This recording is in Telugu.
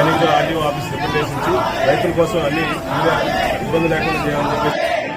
ఈరోజు శనివారం ఆఫీస్ రిప్రజెంటేషన్ రైతుల కోసం అన్ని ఇబ్బంది లేకుండా చేయాలని చెప్పి